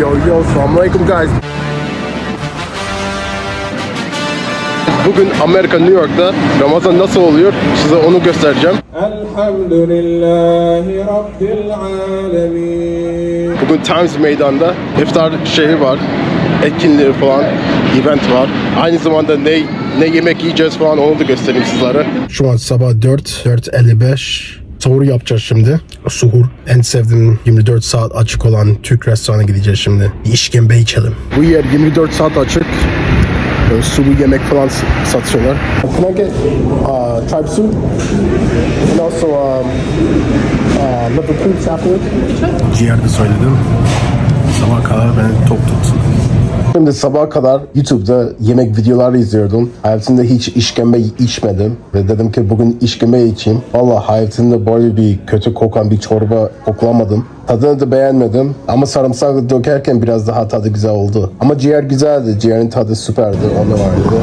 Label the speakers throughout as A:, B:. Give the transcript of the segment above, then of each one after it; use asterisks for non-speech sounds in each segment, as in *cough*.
A: yo yo selamünaleyküm guys. Bugün Amerika New York'ta Ramazan nasıl oluyor size onu göstereceğim.
B: Elhamdülillahi Rabbil alemin.
A: Bugün Times Meydan'da iftar şeyi var. Etkinliği falan, event var. Aynı zamanda ne ne yemek yiyeceğiz falan onu da göstereyim sizlere. Şu an sabah 4, 4.55. Sahur yapacağız şimdi. Suhur. En sevdiğim 24 saat açık olan Türk restoranına gideceğiz şimdi. İşkembe içelim. Bu yer 24 saat açık. Böyle sulu yemek falan satıyorlar. Can I get uh, tribe soup? And also um, uh, Liverpool salad? Ciğer de söyledim. Sabah kadar beni tok tutsun. Şimdi sabaha kadar YouTube'da yemek videoları izliyordum. Hayatımda hiç işkembe içmedim. Ve dedim ki bugün işkembe içeyim. Valla hayatımda böyle bir kötü kokan bir çorba koklamadım. Tadını da beğenmedim. Ama sarımsak dökerken biraz daha tadı güzel oldu. Ama ciğer güzeldi. Ciğerin tadı süperdi. O da vardı.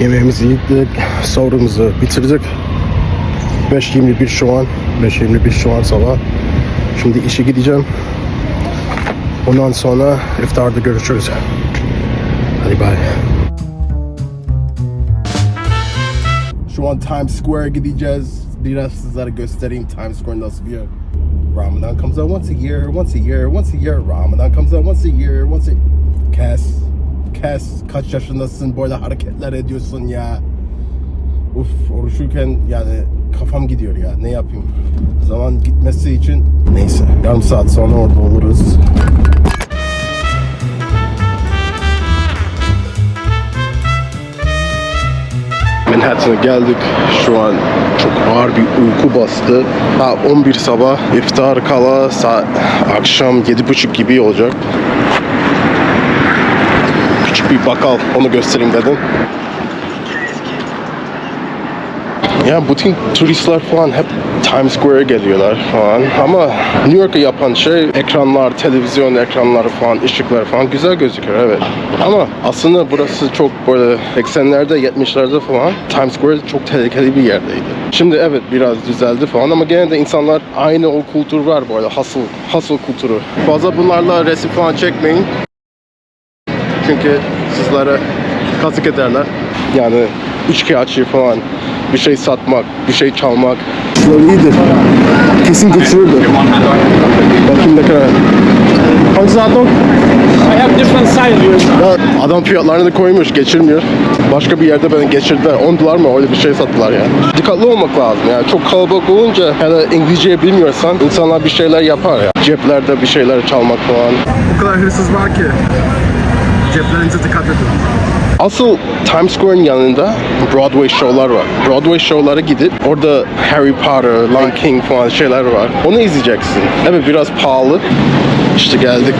A: Yemeğimizi yedik. Sahurumuzu bitirdik. 5.21 şu an. 5.21 şu an sabah. Şimdi işe gideceğim. Ondan sonra iftarda görüşürüz. Hadi bay. Şu an Times Square gideceğiz. Biraz sizlere göstereyim Times Square nasıl bir yer. Ramadan comes out once a year, once a year, once a year. Ramadan comes out once a year, once a... Kes. Kes. Kaç yaşındasın böyle hareketler ediyorsun ya. Uf oruçluyken yani kafam gidiyor ya ne yapayım. Zaman gitmesi için neyse yarım saat sonra orada oluruz. Manhattan'a geldik. Şu an çok ağır bir uyku bastı. Ha 11 sabah iftar kala saat akşam 7.30 gibi olacak. Küçük bir bakkal onu göstereyim dedim. Ya bütün turistler falan hep Times Square'e geliyorlar falan. Ama New York'ı yapan şey ekranlar, televizyon ekranları falan, ışıklar falan güzel gözüküyor evet. Ama aslında burası çok böyle 80'lerde, 70'lerde falan Times Square çok tehlikeli bir yerdeydi. Şimdi evet biraz düzeldi falan ama gene de insanlar aynı o kültür var böyle hustle, hustle kültürü. Fazla bunlarla resim falan çekmeyin. Çünkü sizlere kazık ederler. Yani üçkağıtçı falan bir şey satmak, bir şey çalmak. Şunlar iyidir. Kesin götürürdü. Bakayım ne kadar. Hangisi dog?
C: I have different sizes.
A: Ya adam fiyatlarını da koymuş, geçirmiyor. Başka bir yerde beni geçirdiler. 10 dolar mı öyle bir şey sattılar ya. Dikkatli olmak lazım yani. Çok kalabalık olunca ya da İngilizce bilmiyorsan insanlar bir şeyler yapar ya. Ceplerde bir şeyler çalmak falan. O kadar hırsız var ki. Ceplerinize dikkat edin. Asıl Times Square'ın yanında Broadway show'lar var. Broadway show'lara gidip orada Harry Potter, Lion King falan şeyler var. Onu izleyeceksin. Evet biraz pahalı. İşte geldik.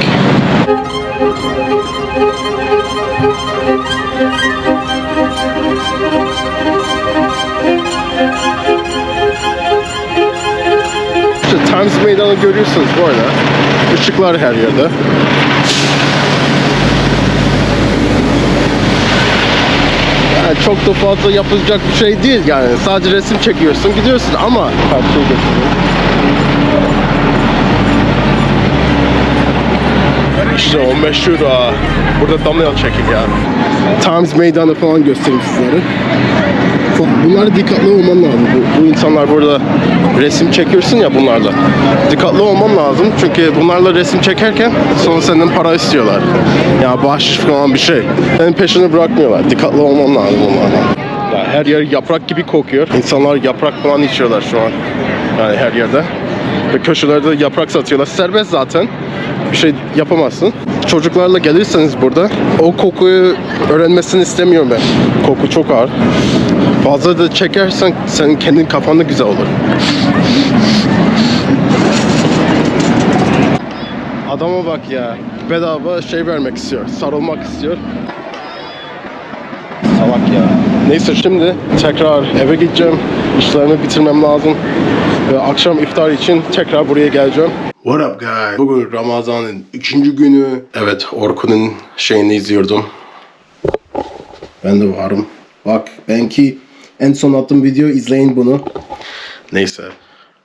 A: İşte Times Meydanı görüyorsunuz bu arada. Işıklar her yerde. Yani çok da fazla yapılacak bir şey değil yani. Sadece resim çekiyorsun, gidiyorsun ama götürüyorum. İşte o meşhur burada thumbnail çekin ya. Times Meydanı falan göstereyim sizlere. Bunlara dikkatli olman lazım. Bu, bu insanlar burada resim çekiyorsun ya bunlarla. Dikkatli olman lazım çünkü bunlarla resim çekerken sonra senden para istiyorlar. Ya bahşiş falan bir şey. Senin peşini bırakmıyorlar. Dikkatli olman lazım onlarla. Ya her yer yaprak gibi kokuyor. İnsanlar yaprak falan içiyorlar şu an. Yani her yerde. Ve köşelerde yaprak satıyorlar. Serbest zaten. Bir şey yapamazsın. Çocuklarla gelirseniz burada o kokuyu öğrenmesini istemiyorum ben. Koku çok ağır. Fazla da çekersen senin kendin kafanda güzel olur. Adama bak ya. Bedava şey vermek istiyor. Sarılmak istiyor. Salak ya. Neyse şimdi tekrar eve gideceğim. İşlerimi bitirmem lazım. Ve akşam iftar için tekrar buraya geleceğim. What up guys? Bugün Ramazan'ın ikinci günü. Evet Orkun'un şeyini izliyordum. Ben de varım. Bak benki en son attığım video izleyin bunu. Neyse.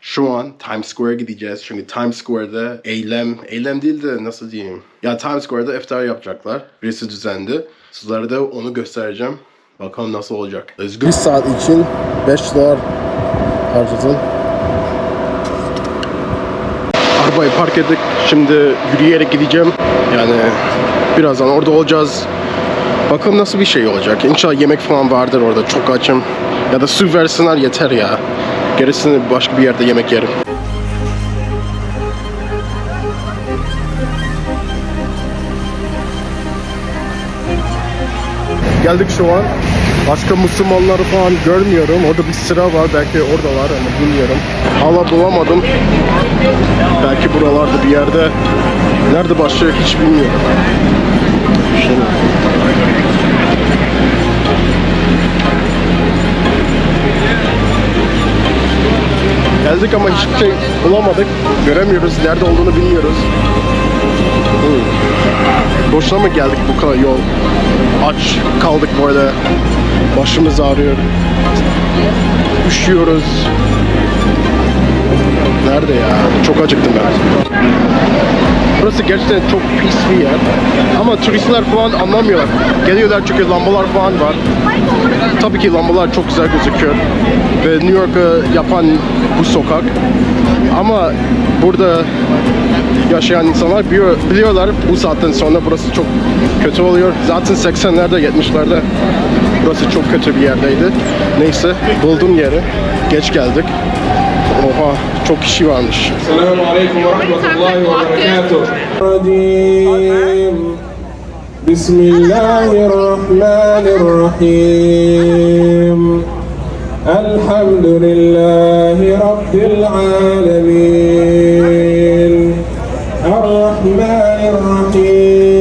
A: Şu an Times Square'a gideceğiz. Çünkü Times Square'da eylem, eylem değil de nasıl diyeyim. Ya Times Square'da iftar yapacaklar. Birisi düzenli. Sizlere de onu göstereceğim. Bakalım nasıl olacak. Let's go. Bir saat için 5 dolar harcadım. Arabayı park ettik. Şimdi yürüyerek gideceğim. Yani birazdan orada olacağız. Bakalım nasıl bir şey olacak. İnşallah yemek falan vardır orada. Çok açım. Ya da su versinler yeter ya. Gerisini başka bir yerde yemek yerim. Geldik şu an. Başka Müslümanları falan görmüyorum. Orada bir sıra var. Belki oradalar ama bilmiyorum. Hala bulamadım. Belki buralarda bir yerde. Nerede başlıyor hiç bilmiyorum. Şimdi. Geldik ama hiçbir şey bulamadık. Göremiyoruz. Nerede olduğunu bilmiyoruz. Hmm. Boşuna mı geldik bu kadar yol? Aç kaldık böyle. Başımız ağrıyor. Üşüyoruz. Nerede ya? Çok acıktım ben. Burası gerçekten çok pis bir yer. Ama turistler falan anlamıyorlar. Geliyorlar çünkü lambalar falan var. Tabii ki lambalar çok güzel gözüküyor. Ve New York'ı yapan bu sokak. Ama burada yaşayan insanlar biliyor- biliyorlar bu saatten sonra burası çok kötü oluyor. Zaten 80'lerde 70'lerde Burası çok kötü bir yerdeydi. Neyse buldum yeri. Geç geldik. Oha çok kişi varmış.
B: Selamun aleyküm ve rahmetullahi ve berekatuhu. Bismillahirrahmanirrahim. Elhamdülillahi Rabbil alemin. Errahmanirrahim.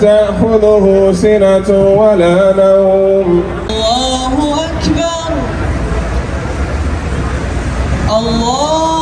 B: تأخذه سنة ولا نوم.
D: الله أكبر. الله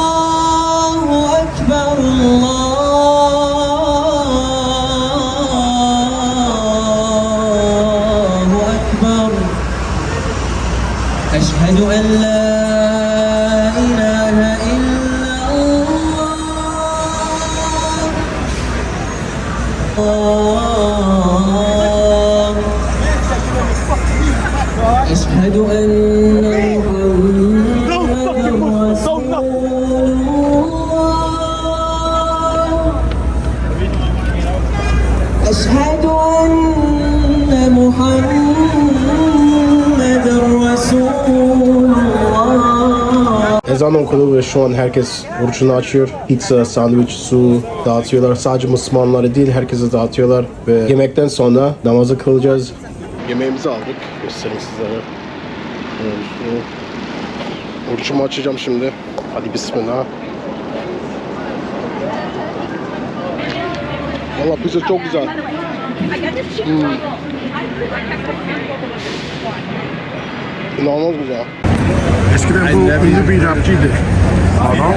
D: أشهد أن محمدا رسول الله
A: Ezan okulu ve şu an herkes orucunu açıyor. Pizza, sandviç, su dağıtıyorlar. Sadece Müslümanları değil herkese dağıtıyorlar. Ve yemekten sonra namazı kılacağız. Yemeğimizi aldık. Göstereyim sizlere. Evet, şu- Orucumu açacağım şimdi. Hadi bismillah. Valla pizza çok güzel. İnanılmaz güzel. Eskiden bu ünlü bir rapçiydi. Adam.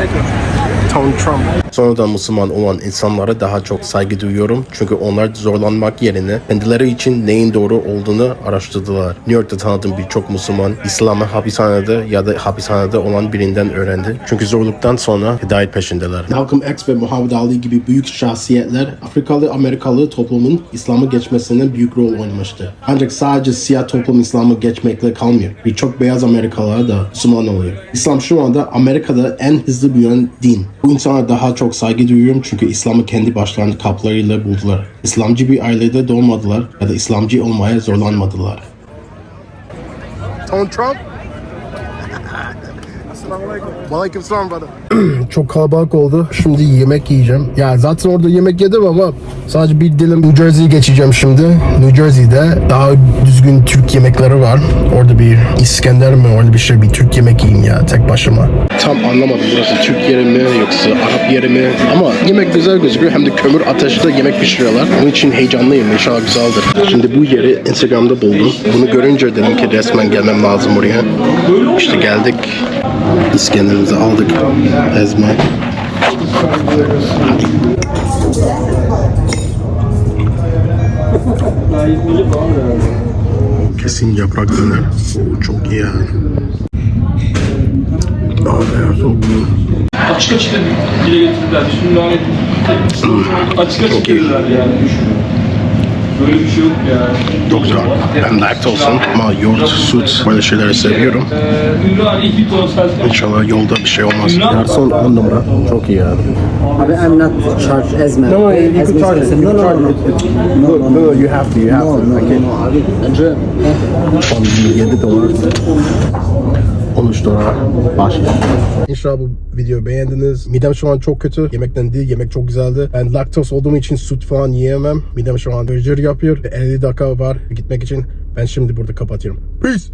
A: Donald Trump. Sonradan Müslüman olan insanlara daha çok saygı duyuyorum. Çünkü onlar zorlanmak yerine kendileri için neyin doğru olduğunu araştırdılar. New York'ta tanıdığım birçok Müslüman İslam'ı hapishanede ya da hapishanede olan birinden öğrendi. Çünkü zorluktan sonra hidayet peşindeler. Malcolm X ve Muhammed Ali gibi büyük şahsiyetler Afrikalı Amerikalı toplumun İslam'ı geçmesinde büyük rol oynamıştı. Ancak sadece siyah toplum İslam'ı geçmekle kalmıyor. Birçok beyaz Amerikalılar da Müslüman oluyor. İslam şu anda Amerika'da en hızlı büyüyen din. Bu insana daha çok saygı duyuyorum çünkü İslam'ı kendi başlarında kaplarıyla buldular. İslamcı bir ailede doğmadılar ya da İslamcı olmaya zorlanmadılar. Donald Trump? Brother. *clears throat* Çok kalabalık oldu. Şimdi yemek yiyeceğim. Ya zaten orada yemek yedim ama sadece bir dilim New Jersey'ye geçeceğim şimdi. New Jersey'de daha düzgün Türk yemekleri var. Orada bir İskender mi orada bir şey bir Türk yemek yiyeyim ya tek başıma. Tam anlamadım burası Türk yeri mi yoksa Arap yeri mi? Ama yemek güzel gözüküyor. Hem de kömür ateşte yemek pişiriyorlar. Onun için heyecanlıyım. İnşallah güzeldir. Şimdi bu yeri Instagram'da buldum. Bunu görünce dedim ki resmen gelmem lazım buraya. İşte geldik. İskenderimizi aldık. Ezme. Kesin yaprak döner. Oo, çok iyi yani. Ya çok iyi.
C: Açık açık dile getirdiler. Şimdi hani *clears throat* açık açık dediler yani. Böyle bir şey yok ya.
A: Çok güzel. Ben laktozum ama yoğurt, süt böyle şeyleri seviyorum. İnşallah yolda bir şey olmaz. Garson 10 numara. Çok iyi yani.
E: Abi I'm not charge Ezme.
A: No, no, you could charge it.
E: No,
A: no,
E: no.
A: No,
E: No,
A: you have to, you have
E: No,
A: to.
E: no,
A: Okay.
E: no, abi. Bence
A: 17 dolar. 13 dolar. Başka. İnşallah bu videoyu beğendiniz. Midem şu an çok kötü. Yemekten değil, yemek çok güzeldi. Ben laktoz olduğum için süt falan yiyemem. Midem şu an gırgır yapıyor. 50 dakika var gitmek için. Ben şimdi burada kapatıyorum. Peace.